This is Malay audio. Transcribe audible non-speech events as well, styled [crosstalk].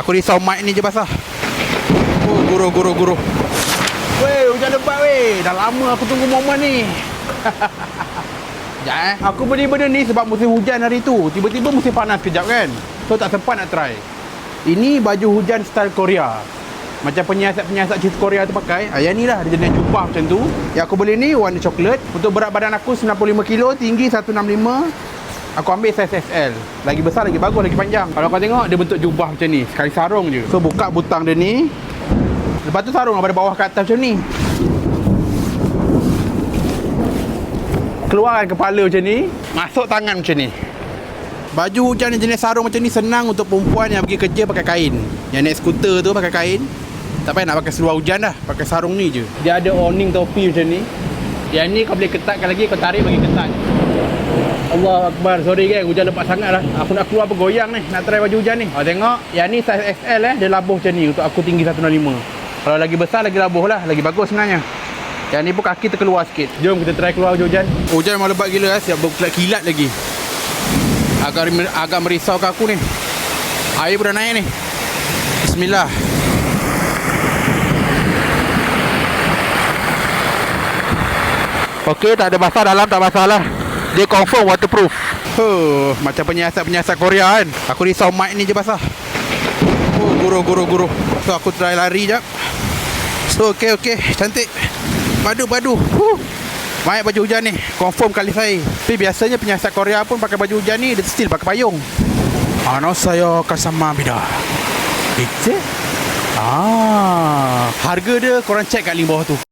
Aku risau mic ni je basah. Oh, guru, guru, guru. Weh, hujan lebat weh. Dah lama aku tunggu momen ni. [laughs] Sekejap eh. Aku beli benda ni sebab musim hujan hari tu. Tiba-tiba musim panas kejap kan. So tak sempat nak try. Ini baju hujan style Korea. Macam penyiasat-penyiasat cerita Korea tu pakai. Ah, yang ni lah. Dia jenis jubah macam tu. Yang aku beli ni warna coklat. Untuk berat badan aku 95 kilo, tinggi 165. Aku ambil saiz SL. Lagi besar, lagi bagus, lagi panjang. Kalau kau tengok, dia bentuk jubah macam ni. Sekali sarung je. So, buka butang dia ni. Lepas tu sarung daripada bawah ke atas macam ni. Keluarkan kepala macam ni. Masuk tangan macam ni. Baju hujan jenis sarung macam ni senang untuk perempuan yang pergi kerja pakai kain. Yang naik skuter tu pakai kain. Tak payah nak pakai seluar hujan dah. Pakai sarung ni je. Dia ada awning topi macam ni. Yang ni kau boleh ketatkan lagi. Kau tarik bagi ketat. Allah Akbar. Sorry kan. Hujan lebat sangat lah. Aku nak keluar bergoyang ni. Nak try baju hujan ni. Kau tengok. Yang ni saiz XL eh. Dia labuh macam ni. Untuk aku tinggi 165. Kalau lagi besar lagi labuh lah. Lagi bagus sebenarnya. Yang ni pun kaki terkeluar sikit. Jom kita try keluar baju hujan. Hujan memang lebat gila lah. Siap berkilat-kilat lagi. Agak agak merisaukan aku ni. Air pun dah naik ni. Bismillah. Okey, tak ada basah dalam, tak basah lah. Dia confirm waterproof. Huh, macam penyiasat-penyiasat Korea kan. Aku risau mic ni je basah. Oh, guru, guru, guru. So, aku try lari jap. So, okey, okey. Cantik. Padu, padu. Huh. Baik baju hujan ni. Confirm kali saya. Tapi biasanya penyiasat Korea pun pakai baju hujan ni, dia still pakai payung. Ano saya kasama bida. Itu? Ah, harga dia korang check kat link bawah tu.